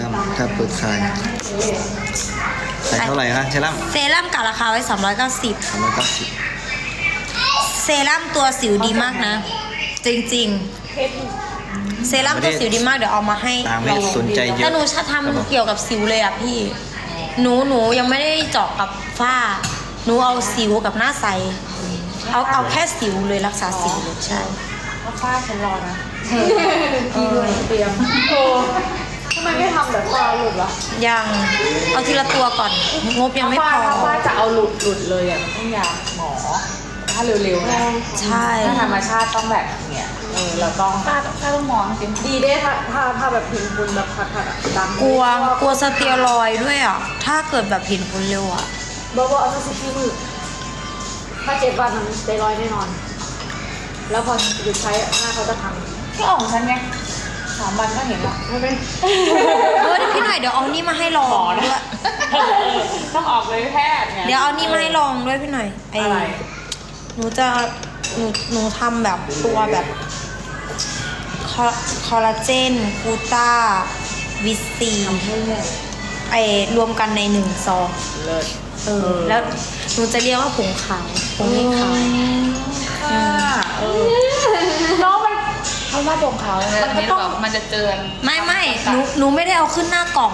รั่มถ้าเปิดขายใส่เท่าไหร่คะเซรั่มเซรั่มกับราคาไว้ 390 สามร้อยเก้าสิบเซรั่มตัวสิวดีมากนะ จริงๆ เซรั่มตัวสิวดีมากเดี๋ยวเอามาให้ต่างไม่สนใจเยแต่อะหนูชทำเกี่ยวกับสิวเลยอะพี่ หนูหนูยังไม่ได้เจาะกับฝ้า หนูเอาสิวกับหน้าใส เอาเอาแค่สิวเลยรักษาสิวเลยใช่ว่าฟ้าฉันรอนะ พี่ด้วยเตรียมโทรทำ ไมไม่ทำแบบฟ้าหลุดวะยัง เอาทีละตัวก่อน งบยังไม่พฟ้าอถ้าฟ้าจะเอาหลุดหลุดเลยอะต้องยาหมอ ถ้าเร็วๆนะใช่ ถ้าธรรมชาติต้องแบบเนี่ยเออเราต้องฟ้าฟ้าต้องมองจริงดีได้ถ้าถ้าถ้าแบบพิมพ์บุญแบบขัดขัดดำกลัวกลัวสเตียรอยด์ด้วยอะ ถ้าเกิดแบบเห็นผลเร็วอะ บอกว่าเอาสักสิบที่มือถ้าเจ็ดวันมันสเตียรอยด์แน่นอน แล้วพอหยุดใช้หน้าเขาจะพังก็ออกของฉันไงสามวันก็เห็นละไม่เป็น เออเดี๋ยวพี่หน่อยเดี๋ยวเอานี่มาให้ลองหมอนะ ด้วยต้องออกเลยแพทย์ไงเดี๋ยวเอานี่มาให้ลองด้วยพี่หน่อยไออะไรหนูจะหนูหนูทำแบบตัวแบบคอคอลลาเจนกูต้าวิตซีไอรวมกันในหนึ่งซองเลิศ เออแล้วหนูจะเรียกว่าผงขาวผงไม่ขาว ค่ะเออน้องมัน เขาว่าตรงเขามันก็ต้องมันจะเจือนไม่ไม่หนูหนูไม่ได้เอาขึ้นหน้ากล่อง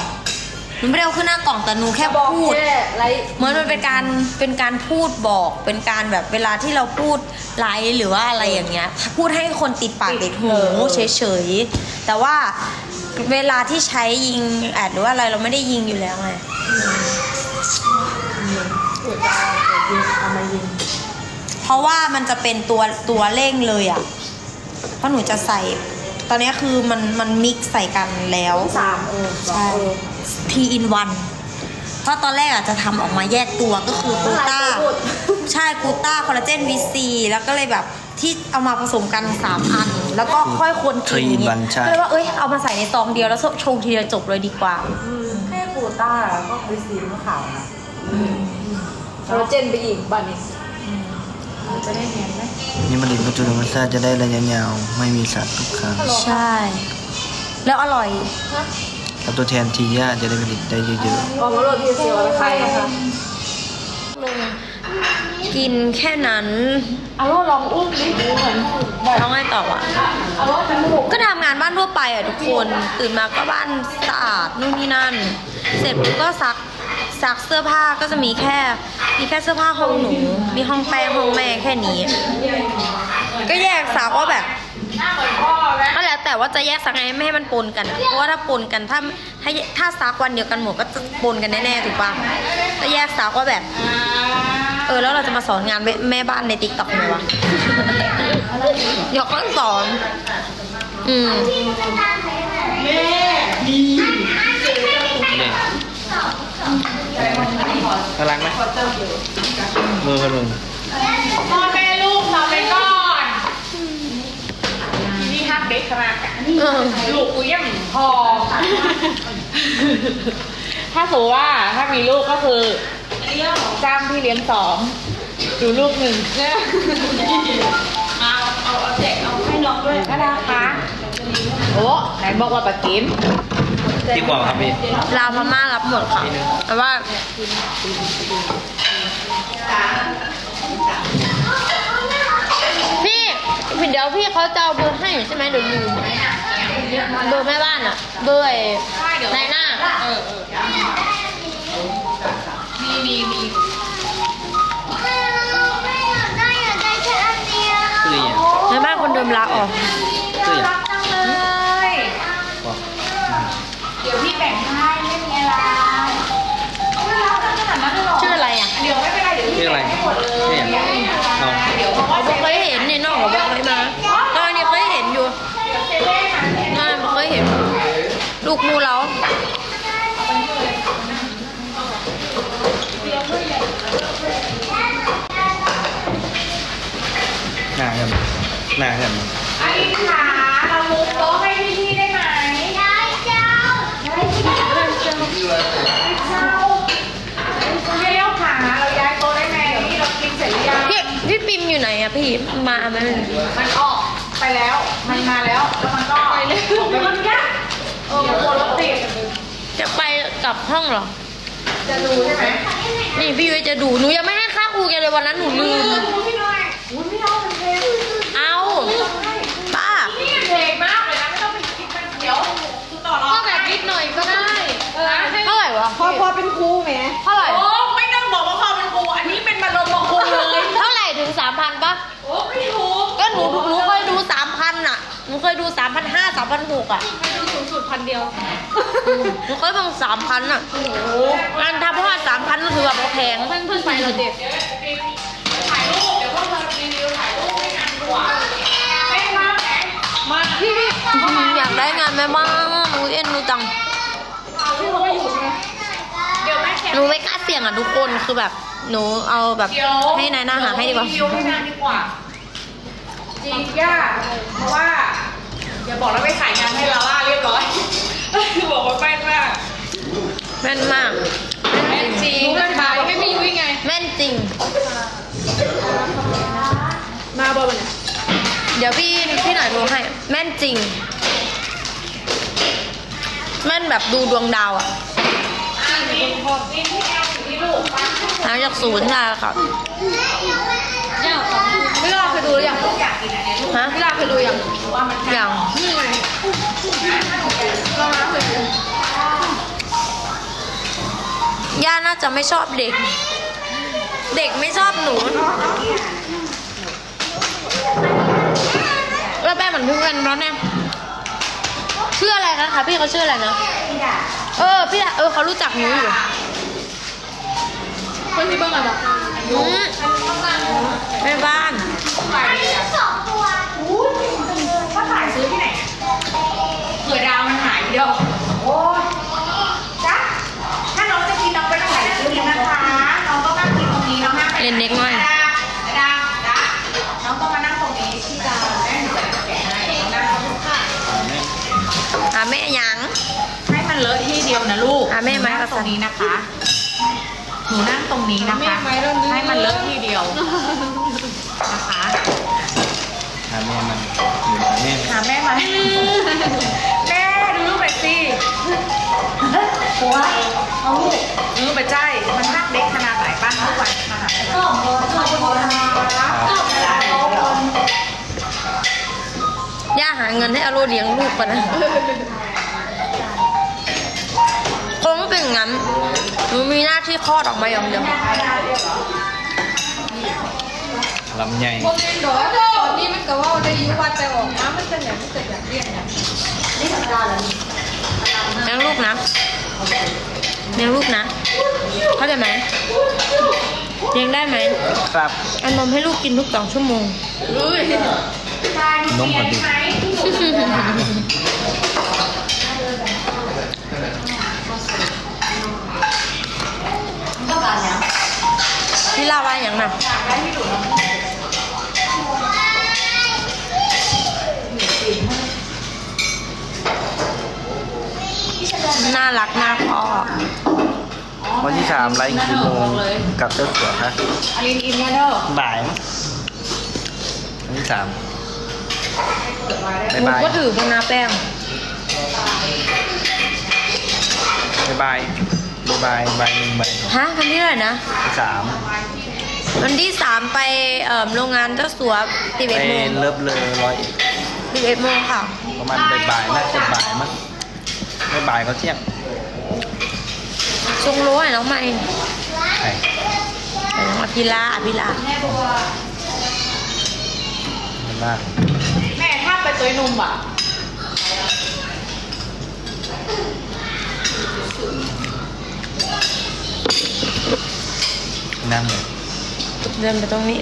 หนูไม่ได้เอาขึ้นหน้ากล่องแต่หนูแค่บอกพูดแค่ไลฟ์เหมือนมันเป็นการเป็นการพูดบอก เป็นการแบบเวลาที่เราพูดไลฟ์หรือว่าอะไรอย่างเงี้ย พูดให้คนติดปากติดหูเฉยๆแต่ว่าเวลาที่ใช้ยิงแอดหรือว่าอะไรเราไม่ได้ยิงอยู่แล้วไงเอามายิงเพราะว่ามันจะเป็นตัวตัวเร่งเลยอะ เพราะหนูจะใส่ ตอนนี้คือมันมันมิกซ์ใส่กันแล้วสามเออใช่ T in one เพราะตอนแรกอะจะทำออกมาแยกตัวก็คือกูต้า ใช่กูต้าคอลลาเจนวีซีแล้วก็เลยแบบที่เอามาผสมกัน 3 อัน แล้วก็ค่อยคนกินอย่างเงี้ Three in one ใช่ก็เลยว่าเอ้ยเอามาใส่ในซองเดียวแล้วชงทีเดียวจบเลยดีกว่าแค่กูต้าแล้วก็วิซีมะขาวนะคอลลาเจนไปอีกบ้านนี้ จะได้เห็นไหมนี่มันดิบวัตถุธรรมชาติจะได้ระยะยาว ไม่มีสารตกค้างใช่ แล้วอร่อยกับตัวแทนทีย่าจะได้ผลิตได้เยอะพอมาโหลดที่เสียวไปใครนะคะกินแค่นั้นเอาว่าลองอุ้มดิเหมือนแบบต้องไงต่ออะ เอาว่าจมูกก็ทำงานบ้านทั่วไปอะทุกคน ตื่นมาก็บ้านสะอาดนู่นนี่นั่น เสร็จปุ๊บก็ซัก ซักเสื้อผ้าก็จะมีแค่ มีแค่เสื้อผ้าห้องหนู มีห้องแป้งห้องแม่แค่นี้ ก็แยกซักว่าแบบก็แล้วแต่ว่าจะแยกซักไงไม่ให้มันปนกันอะเพราะว่าถ้าปนกันถ้าถ้าถ้าซักวันเดียวกันหมดก็จะปนกันแน่ๆถูกปะก็แยกซักว่าแบบ เออแล้วเราจะมาสอนงานแม่แม่บ้านในติ๊กต็อกไหมวะเดี๋ยวก็สอน อืม ๆนี่น่ารักไหม มือคนมึงพ่อแม่ลูกเราไปก่อนทีนี่ฮักเด็กขนาดกันเออลูกกูยังพอถ้าสมมติว่าถ้ามีลูกก็คือจ้างพี่เลี้ยงสองดูลูกหนึ่งเอาเอาเอาเด็กเอาให้น้องด้วยก็ได้ค่ะโอ้ไหนบอกว่าปะกิมดีกว่าครับพี่ลาวพม่ารับหมดค่ะแต่ว่า ดี๋ยวพี่เขาจะเอาเบอร์ให้ใช่ไหมเดี๋ยวลืมเบอร์แม่บ้านอะ เบอร์ไอ้นายหน้า เออเออมีมีมีคืออย่างแม่บ้านคนเดิมลาออกคืออย่างจังเลยบอกเดี๋ยวพี่แบ่งให้ไม่มีอะไรไม่รักกันขนาดนั้นหรอชื่ออะไรอะ เดี๋ยวไม่เป็นไรเดี๋ยวชื่ออะไรหมดเลย มูเราหน้ากันหน้ากันอันนี้ขาเรามุกโต๊ะให้พี่ๆได้ไหม ได้เจ้า ได้เจ้าได้เจ้าได้เจ้าเลี้ยวขาเราย้ายโต๊ะได้ไหมเดี๋ยวนี้เรากินเสร็จหรือยังพี่พี่ปิมอยู่ไหนอะพี่ มาไหมมันออกไปแล้ว มันมาแล้ว แล้วมันก็ไปเลยแล้วมันยากเออมันกลัวรถติด ลับ ห้องเหรอ จะดูใช่ไหมนี่พี่ยุ้ยจะดู หนูยังไม่ให้ค่าครูแกเลยวันนั้นหนูลืมดูพี่หน่อยอุ้ยไม่เอาเป็นเพลงเอาป้านี่เพลงมากเลยนะไม่ต้องไปคิดมันเดี๋ยวคือต่อรองก็แบบนิดหน่อยก็ได้เออให้เท่าไหร่วะพอพอเป็นครูแหมเท่าไหร่โอ้ไม่ต้องบอกว่าพอเป็นครูอันนี้เป็นมาลงมาครูเลย เท่าไหร่ถึงสามพันปะโอ้ไม่ถูกก็หนูหนูเคยดู สามพันอะ หนูเคยดูสามพันห้าสามพันหกอะดูสูงสุดพันเดียว หนูเคยบังสามพันอะโอ้โหงานทำเพราะว่าสามพันก็ถือว่าแพง เพิ่งเพิ่งไปเราเด็กเดี๋ยวรีวิวถ่ายรูปเดี๋ยวพวกเรารีวิวถ่ายรูปให้กันดีกว่าเป๊ะมากไหมมาพี่พี่อยากได้งานแม่บ้านหนูเอ็นหนูจัง พี่เขาไม่อยู่ใช่ไหมเดี๋ยวแม่แคปหนูไม่กล้าเสี่ยงอะทุกคน คือแบบ หนูเอาแบบเดี๋ยวให้นายหน้าหาให้ดีกว่า รีวิวให้นานดีกว่า จริงยากเพราะว่าอย่าบอกแล้วไปขายงานให้ลาล่าเรียบร้อยคือบอกว่าแม่นมากแม่นมากแม่นจริงก็ขายให้พี่ยุ้ยไง แม่นจริง มาบอลเนี่ยเดี๋ยวพี่พี่หน่อยดูให้ แม่นจริง แม่นแบบดูดวงดาวอะนี่พอนี่ที่แอลอยู่ที่ลูกป้าหลังจากศูนย์ใช่ครับย่าของ พี่ลาเคยดูหรือยังลูกอยากกินอันเนี้ยลูกฮะพี่ลาเคยดูยังว่ามันอย่างนี่ไงเราน้ำเคยดูย่าน่าจะไม่ชอบเด็ก เด็กไม่ชอบหนูแล้วแม่เหมือนเพื่อนแล้วเนี่ยชื่ออะไรนะคะพี่เขาชื่ออะไรนะเออพี่เออเขารู้จักหนูอยู่คนที่เบิ้งอะบอก อืมแม่บ้านก็ขายซื้อที่ไหนเผื่อดาวมันหายเดียวโอ้จ้ะถ้าน้องจะกินน้องไปต้องไหนซื้อกินนะคะน้องต้องนั่งกินตรงนี้น้องห้ามไปเล่นเด็กหน่อยดาดาดาน้องต้องมานั่งตรงนี้ที่ดาแม่หนูจะแกะให้นั่งตรงนี้ค่ะอะแม่หยังให้มันเลอะที่เดียวนะลูกอะแม่ไม้หนูก็นั่งตรงนี้นะคะ หนูนั่งตรงนี้นะคะ ให้มันเลอะที่เดียวนะคะหาแม่มันอยู่หาแม่มันหาแม่ไหมแม่ดูรูปหน่อยสิหัวเอาลูกดูไปใจมันนักเด็กขนาดไหนป้าทุกวันมาหาแม่ย่าหาเงินให้อาโรเลี้ยงลูกก่อนนะคงเป็นงั้น หนูมีหน้าที่คลอดออกมาอย่างเดียวลำใหญ่โมเมนต์ดอกตอนนี้มันก็ว่าได้อยุวัดแต่ออกมามันจะแบบมันจะแบบเรียกเนี่ยนี่ธรรมดาเลยเลี้ยงลูกนะเลี้ยงลูกนะเข้าใจไหมเลี้ยงได้ไหมครับเอานมให้ลูกกินทุกสองชั่วโมงนมพอดี น่ารักน่าพ่อวันที่สามไลฟ์กี่โมงกับเจ้าสัวคะอลินอินเนี่ยเด้อบ่ายมั้งวันที่สามหบ๊ายนูบายก็ถือบนนาแป้งบ๊ายบายบ๊ายบายบายหนึ่งใบฮะวันที่เท่าไหร่นะที่สามวันที่สามไปเอ่อโรงงานเจ้าสัวสิบไปเอ็ดโมงเลิฟเลยร้อยสิบเอ็ดโมงค่ะ ประมาณบ่ายๆน่าจะบ่ายมั้ง ไม่บ่ายก็เที่ยงชงโร้ให้น้องใหม่ใช่แต่น้องอภิลาอภิลาไม่มากแม่ถ้าไปตัวนุ่มอะนั่งเลยเดินไปตรงนี้